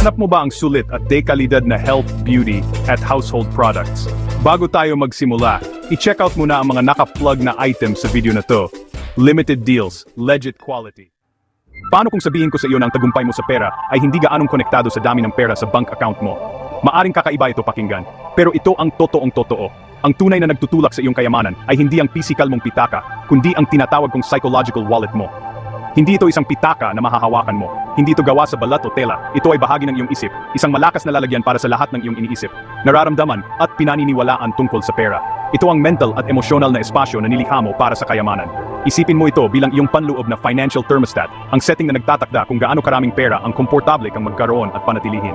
Hanap mo ba ang sulit at dekalidad na health, beauty, at household products? Bago tayo magsimula, i-check out muna ang mga naka-plug na items sa video na to. Limited deals, legit quality. Paano kung sabihin ko sa iyo na ang tagumpay mo sa pera ay hindi gaanong konektado sa dami ng pera sa bank account mo? Maaring kakaiba ito pakinggan, pero ito ang totoong totoo. Ang tunay na nagtutulak sa iyong kayamanan ay hindi ang physical mong pitaka, kundi ang tinatawag kong psychological wallet mo. Hindi ito isang pitaka na mahahawakan mo. Hindi ito gawa sa balat o tela. Ito ay bahagi ng iyong isip. Isang malakas na lalagyan para sa lahat ng iyong iniisip. Nararamdaman at pinaniniwalaan tungkol sa pera. Ito ang mental at emosyonal na espasyo na nilikha mo para sa kayamanan. Isipin mo ito bilang iyong panloob na financial thermostat, ang setting na nagtatakda kung gaano karaming pera ang komportable kang magkaroon at panatilihin.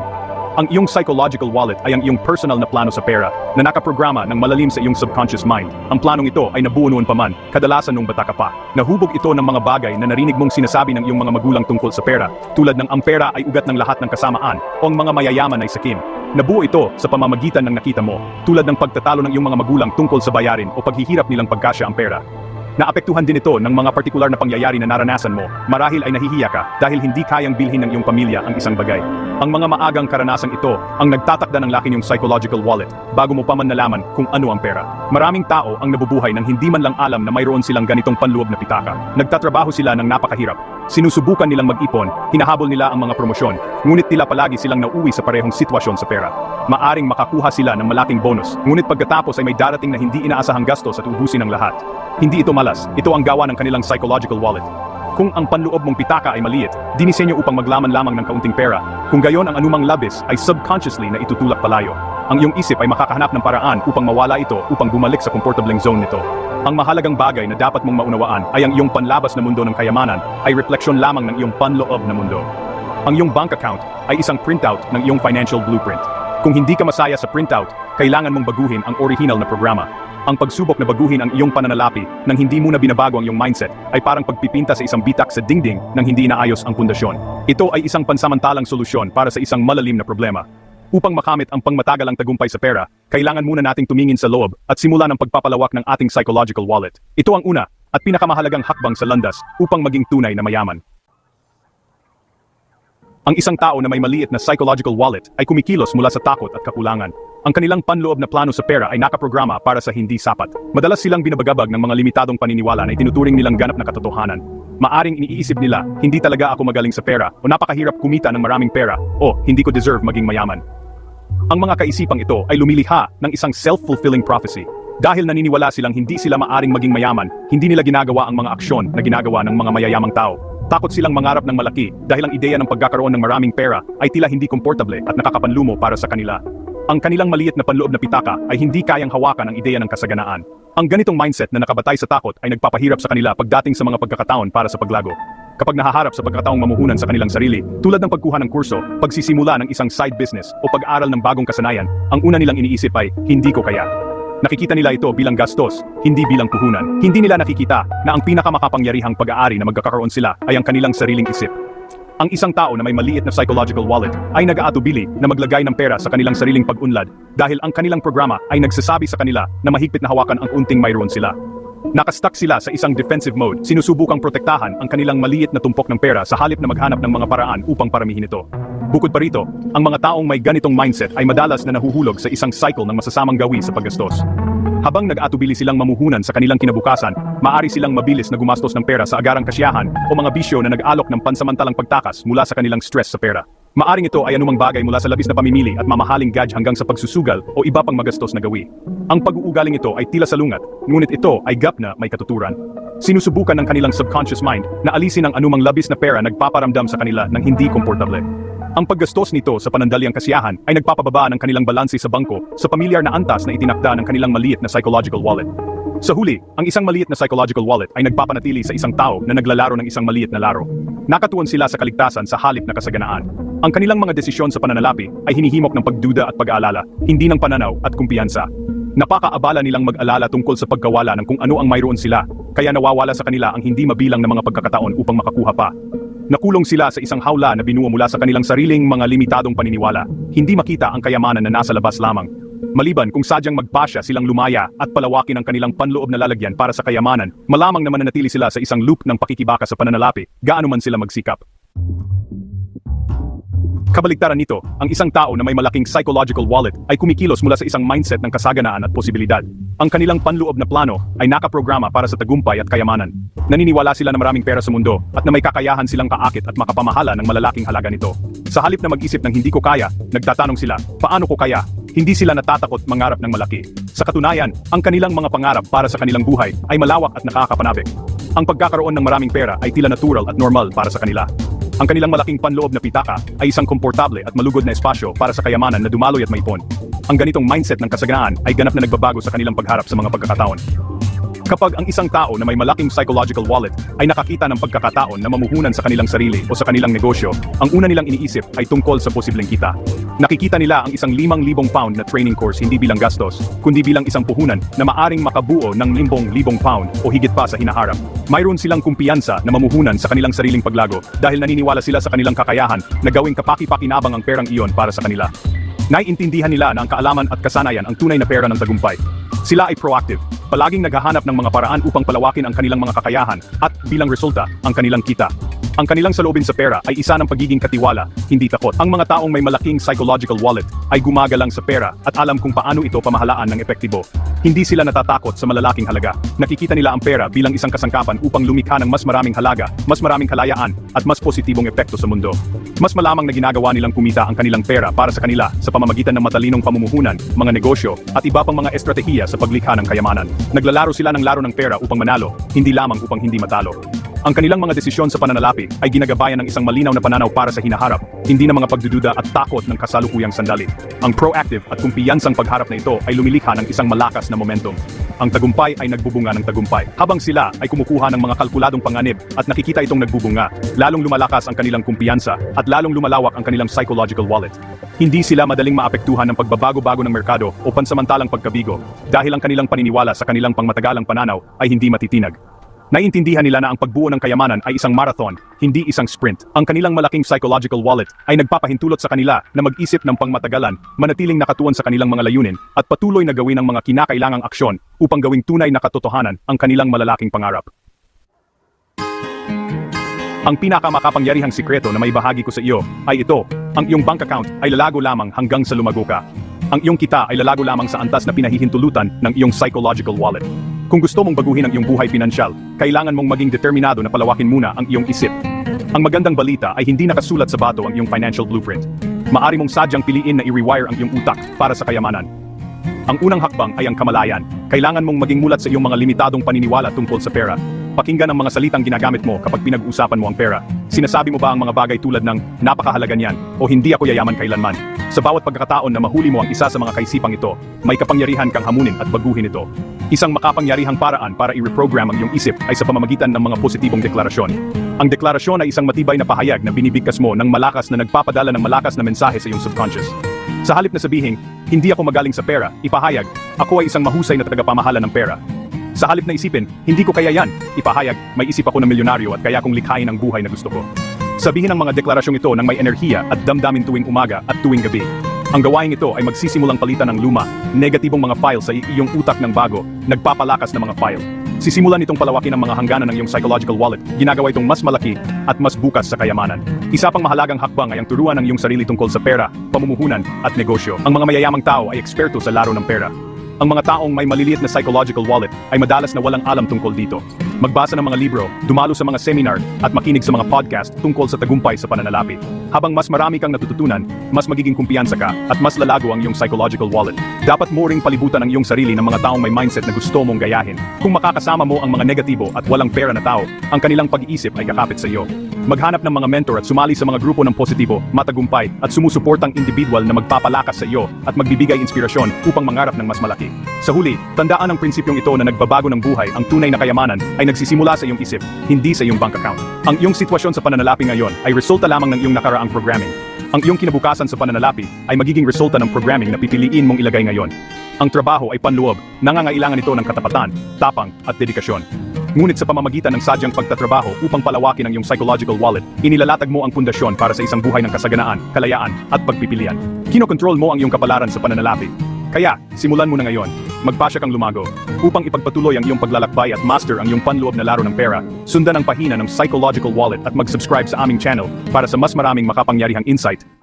Ang iyong psychological wallet ay ang iyong personal na plano sa pera na nakaprograma ng malalim sa iyong subconscious mind. Ang planong ito ay nabuo noon pa man, kadalasan nung bata ka pa. Nahubog ito ng mga bagay na narinig mong sinasabi ng iyong mga magulang tungkol sa pera, tulad ng ang pera ay ugat ng lahat ng kasamaan o ang mga mayayaman ay sakim. Nabuo ito sa pamamagitan ng nakita mo, tulad ng pagtatalo ng iyong mga magulang tungkol sa bayarin o paghihirap nilang pagkasya ang pera. Naapektuhan din ito ng mga partikular na pangyayari na naranasan mo. Marahil ay nahihiya ka dahil hindi kayang bilhin ng iyong pamilya ang isang bagay. Ang mga maagang karanasang ito ang nagtatakda ng laki niyong psychological wallet bago mo pa man nalaman kung ano ang pera. Maraming tao ang nabubuhay nang hindi man lang alam na mayroon silang ganitong panluob na pitaka. Nagtatrabaho sila ng napakahirap. Sinusubukan nilang mag-ipon, hinahabol nila ang mga promosyon, ngunit tila palagi silang nauwi sa parehong sitwasyon sa pera. Maaring makakuha sila ng malaking bonus, ngunit pagkatapos ay may darating na hindi inaasahang gastos at ubusin ang lahat. Hindi ito malas, ito ang gawa ng kanilang psychological wallet. Kung ang panloob mong pitaka ay maliit, dinisenyo upang maglaman lamang ng kaunting pera. Kung gayon ang anumang labis ay subconsciously na itutulak palayo. Ang iyong isip ay makakahanap ng paraan upang mawala ito upang bumalik sa komportableng zone nito. Ang mahalagang bagay na dapat mong maunawaan ay ang iyong panlabas na mundo ng kayamanan ay refleksyon lamang ng iyong panloob na mundo. Ang iyong bank account ay isang printout ng iyong financial blueprint. Kung hindi ka masaya sa printout, kailangan mong baguhin ang original na programa. Ang pagsubok na baguhin ang iyong pananalapi nang hindi mo na binabago ang iyong mindset ay parang pagpipinta sa isang bitak sa dingding nang hindi inaayos ang pundasyon. Ito ay isang pansamantalang solusyon para sa isang malalim na problema. Upang makamit ang pangmatagalang tagumpay sa pera, kailangan muna nating tumingin sa loob at simula ng pagpapalawak ng ating psychological wallet. Ito ang una at pinakamahalagang hakbang sa landas upang maging tunay na mayaman. Ang isang tao na may maliit na psychological wallet ay kumikilos mula sa takot at kakulangan. Ang kanilang panloob na plano sa pera ay nakaprograma para sa hindi sapat. Madalas silang binabagabag ng mga limitadong paniniwala na itinuturing nilang ganap na katotohanan. Maaring iniisip nila, hindi talaga ako magaling sa pera o napakahirap kumita ng maraming pera o hindi ko deserve maging mayaman. Ang mga kaisipang ito ay lumiliha ng isang self-fulfilling prophecy. Dahil naniniwala silang hindi sila maaring maging mayaman, hindi nila ginagawa ang mga aksyon na ginagawa ng mga mayayamang tao. Takot silang mangarap ng malaki dahil ang ideya ng pagkakaroon ng maraming pera ay tila hindi komportable at nakakapanlumo para sa kanila. Ang kanilang maliit na panloob na pitaka ay hindi kayang hawakan ang ideya ng kasaganaan. Ang ganitong mindset na nakabatay sa takot ay nagpapahirap sa kanila pagdating sa mga pagkakataon para sa paglago. Kapag nahaharap sa pagkataong mamuhunan sa kanilang sarili, tulad ng pagkuha ng kurso, pagsisimula ng isang side business o pag-aral ng bagong kasanayan, ang una nilang iniisip ay, hindi ko kaya. Nakikita nila ito bilang gastos, hindi bilang puhunan. Hindi nila nakikita na ang pinakamakapangyarihang pag-aari na magkakaroon sila ay ang kanilang sariling isip. Ang isang tao na may maliit na psychological wallet ay nag-aatubili na maglagay ng pera sa kanilang sariling pag-unlad dahil ang kanilang programa ay nagsasabi sa kanila na mahigpit na hawakan ang unting mayroon sila. Nakastuck sila sa isang defensive mode, sinusubukang protektahan ang kanilang maliit na tumpok ng pera sa halip na maghanap ng mga paraan upang paramihin ito. Bukod pa rito, ang mga taong may ganitong mindset ay madalas na nahuhulog sa isang cycle ng masasamang gawi sa paggastos. Habang nag-atubili silang mamuhunan sa kanilang kinabukasan, maari silang mabilis na gumastos ng pera sa agarang kasiyahan o mga bisyo na nag-alok ng pansamantalang pagtakas mula sa kanilang stress sa pera. Maaring ito ay anumang bagay mula sa labis na pamimili at mamahaling gadge hanggang sa pagsusugal o iba pang magastos na gawi. Ang pag-uugaling ito ay tila salungat, ngunit ito ay gap na may katuturan. Sinusubukan ng kanilang subconscious mind na alisin ang anumang labis na pera nagpaparamdam sa kanila ng hindi komportable. Ang paggastos nito sa panandaliang kasiyahan ay nagpapababa ng kanilang balanse sa bangko sa pamilyar na antas na itinakda ng kanilang maliit na psychological wallet. Sa huli, ang isang maliit na psychological wallet ay nagpapanatili sa isang tao na naglalaro ng isang maliit na laro. Nakatuon sila sa kaligtasan sa halip na kasaganaan. Ang kanilang mga desisyon sa pananalapi ay hinihimok ng pagduda at pag-aalala, hindi ng pananaw at kumpiyansa. Napakaabala nilang mag-alala tungkol sa pagkawala ng kung ano ang mayroon sila, kaya nawawala sa kanila ang hindi mabilang na mga pagkakataon upang makakuha pa. Nakulong sila sa isang hawla na binuo mula sa kanilang sariling mga limitadong paniniwala, hindi makita ang kayamanan na nasa labas lamang. Maliban kung sadyang magpasya silang lumaya at palawakin ang kanilang panloob na lalagyan para sa kayamanan, malamang na mananatili sila sa isang loop ng pakikibaka sa pananalapi, gaano man sila magsikap. Kabaligtaran nito, ang isang tao na may malaking psychological wallet ay kumikilos mula sa isang mindset ng kasaganaan at posibilidad. Ang kanilang panloob na plano ay nakaprograma para sa tagumpay at kayamanan. Naniniwala sila na maraming pera sa mundo at na may kakayahan silang kaakit at makapamahala ng malalaking halaga nito. Sa halip na mag-isip ng hindi ko kaya, nagtatanong sila, paano ko kaya? Hindi sila natatakot mangarap ng malaki. Sa katunayan, ang kanilang mga pangarap para sa kanilang buhay ay malawak at nakakapanabik. Ang pagkakaroon ng maraming pera ay tila natural at normal para sa kanila. Ang kanilang malaking panloob na pitaka ay isang komportable at malugod na espasyo para sa kayamanan na dumaloy at maipon. Ang ganitong mindset ng kasaganaan ay ganap na nagbabago sa kanilang pagharap sa mga pagkakataon. Kapag ang isang tao na may malaking psychological wallet ay nakakita ng pagkakataon na mamuhunan sa kanilang sarili o sa kanilang negosyo, ang una nilang iniisip ay tungkol sa posibleng kita. Nakikita nila ang isang limang libong pound na training course hindi bilang gastos, kundi bilang isang puhunan na maaring makabuo ng limbong libong pound o higit pa sa hinaharap. Mayroon silang kumpiyansa na mamuhunan sa kanilang sariling paglago dahil naniniwala sila sa kanilang kakayahan na gawing kapaki-pakinabang ang perang iyon para sa kanila. Naiintindihan nila na ang kaalaman at kasanayan ang tunay na pera ng tagumpay. Sila ay proactive, palaging naghahanap ng mga paraan upang palawakin ang kanilang mga kakayahan at bilang resulta, ang kanilang kita. Ang kanilang salubin sa pera ay isa ng pagiging katiwala, hindi takot. Ang mga taong may malaking psychological wallet ay gumagalang sa pera at alam kung paano ito pamahalaan ng epektibo. Hindi sila natatakot sa malalaking halaga. Nakikita nila ang pera bilang isang kasangkapan upang lumikha ng mas maraming halaga, mas maraming kalayaan, at mas positibong epekto sa mundo. Mas malamang na ginagawa nilang kumita ang kanilang pera para sa kanila sa pamamagitan ng matalinong pamumuhunan, mga negosyo, at iba pang mga estratehiya sa paglikha ng kayamanan. Naglalaro sila ng laro ng pera upang manalo, hindi lamang upang hindi matalo. Ang kanilang mga desisyon sa pananalapi ay ginagabayan ng isang malinaw na pananaw para sa hinaharap, hindi na mga pagdududa at takot ng kasalukuyang sandali. Ang proactive at kumpiyansang pagharap na ito ay lumilikha ng isang malakas na momentum. Ang tagumpay ay nagbubunga ng tagumpay. Habang sila ay kumukuha ng mga kalkuladong panganib at nakikita itong nagbubunga, lalong lumalakas ang kanilang kumpiyansa at lalong lumalawak ang kanilang psychological wallet. Hindi sila madaling maapektuhan ng pagbabago-bago ng merkado o pansamantalang pagkabigo dahil ang kanilang paniniwala sa kanilang pangmatagalang pananaw ay hindi matitinag. Naiintindihan nila na ang pagbuo ng kayamanan ay isang marathon, hindi isang sprint. Ang kanilang malaking psychological wallet ay nagpapahintulot sa kanila na mag-isip ng pangmatagalan, manatiling nakatuon sa kanilang mga layunin, at patuloy na gawin ang mga kinakailangang aksyon upang gawing tunay na katotohanan ang kanilang malalaking pangarap. Ang pinakamakapangyarihang sikreto na may bahagi ko sa iyo ay ito, ang iyong bank account ay lalago lamang hanggang sa lumago ka. Ang iyong kita ay lalago lamang sa antas na pinahihintulutan ng iyong psychological wallet. Kung gusto mong baguhin ang iyong buhay pinansyal, kailangan mong maging determinado na palawakin muna ang iyong isip. Ang magandang balita ay hindi nakasulat sa bato ang iyong financial blueprint. Maari mong sadyang piliin na i-rewire ang iyong utak para sa kayamanan. Ang unang hakbang ay ang kamalayan. Kailangan mong maging mulat sa iyong mga limitadong paniniwala tungkol sa pera. Pakinggan ang mga salitang ginagamit mo kapag pinag-uusapan mo ang pera. Sinasabi mo ba ang mga bagay tulad ng napakahalaga niyan o hindi ako yayaman kailanman? Sa bawat pagkakataon na mahuli mo ang isa sa mga kaisipang ito, may kapangyarihan kang hamunin at baguhin ito. Isang makapangyarihang paraan para i-reprogram ang iyong isip ay sa pamamagitan ng mga positibong deklarasyon. Ang deklarasyon ay isang matibay na pahayag na binibigkas mo ng malakas na nagpapadala ng malakas na mensahe sa iyong subconscious. Sa halip na sabihin, hindi ako magaling sa pera, ipahayag, ako ay isang mahusay na tagapamahala ng pera. Sa halip na isipin, hindi ko kaya yan, ipahayag, may isip ako ng milyonaryo at kaya kong likhain ang buhay na gusto ko. Sabihin ang mga deklarasyong ito ng may enerhiya at damdamin tuwing umaga at tuwing gabi. Ang gawain ito ay magsisimulang palitan ng luma, negatibong mga file sa iyong utak ng bago, nagpapalakas na mga file. Sisimulan itong palawakin ang mga hangganan ng iyong psychological wallet, ginagawa itong mas malaki at mas bukas sa kayamanan. Isa pang mahalagang hakbang ay ang turuan ng iyong sarili tungkol sa pera, pamumuhunan at negosyo. Ang mga mayayamang tao ay eksperto sa laro ng pera. Ang mga taong may maliliit na psychological wallet ay madalas na walang alam tungkol dito. Magbasa ng mga libro, dumalo sa mga seminar, at makinig sa mga podcast tungkol sa tagumpay sa pananalapi. Habang mas marami kang natututunan, mas magiging kumpiyansa ka at mas lalago ang iyong psychological wallet. Dapat mo ring palibutan ang iyong sarili ng mga taong may mindset na gusto mong gayahin. Kung makakasama mo ang mga negatibo at walang pera na tao, ang kanilang pag-iisip ay kakapit sa iyo. Maghanap ng mga mentor at sumali sa mga grupo ng positibo, matagumpay, at sumusuportang individual na magpapalakas sa iyo at magbibigay inspirasyon upang mangarap ng mas malaki. Sa huli, tandaan ang prinsipyong ito na nagbabago ng buhay ang tunay na kayamanan ay nagsisimula sa iyong isip, hindi sa iyong bank account. Ang iyong sitwasyon sa pananalapi ngayon ay resulta lamang ng iyong nakaraang programming. Ang iyong kinabukasan sa pananalapi ay magiging resulta ng programming na pipiliin mong ilagay ngayon. Ang trabaho ay panluob, nangangailangan ito ng katapatan, tapang, at dedikasyon. Ngunit sa pamamagitan ng sadyang pagtatrabaho upang palawakin ang iyong psychological wallet, inilalatag mo ang pundasyon para sa isang buhay ng kasaganaan, kalayaan, at pagpipilian. Kinokontrol mo ang iyong kapalaran sa pananalapi. Kaya, simulan mo na ngayon. Magpasya kang lumago. Upang ipagpatuloy ang iyong paglalakbay at master ang iyong panloob na laro ng pera, sundan ang pahina ng Psychological Wallet at mag-subscribe sa aming channel para sa mas maraming makapangyarihang insight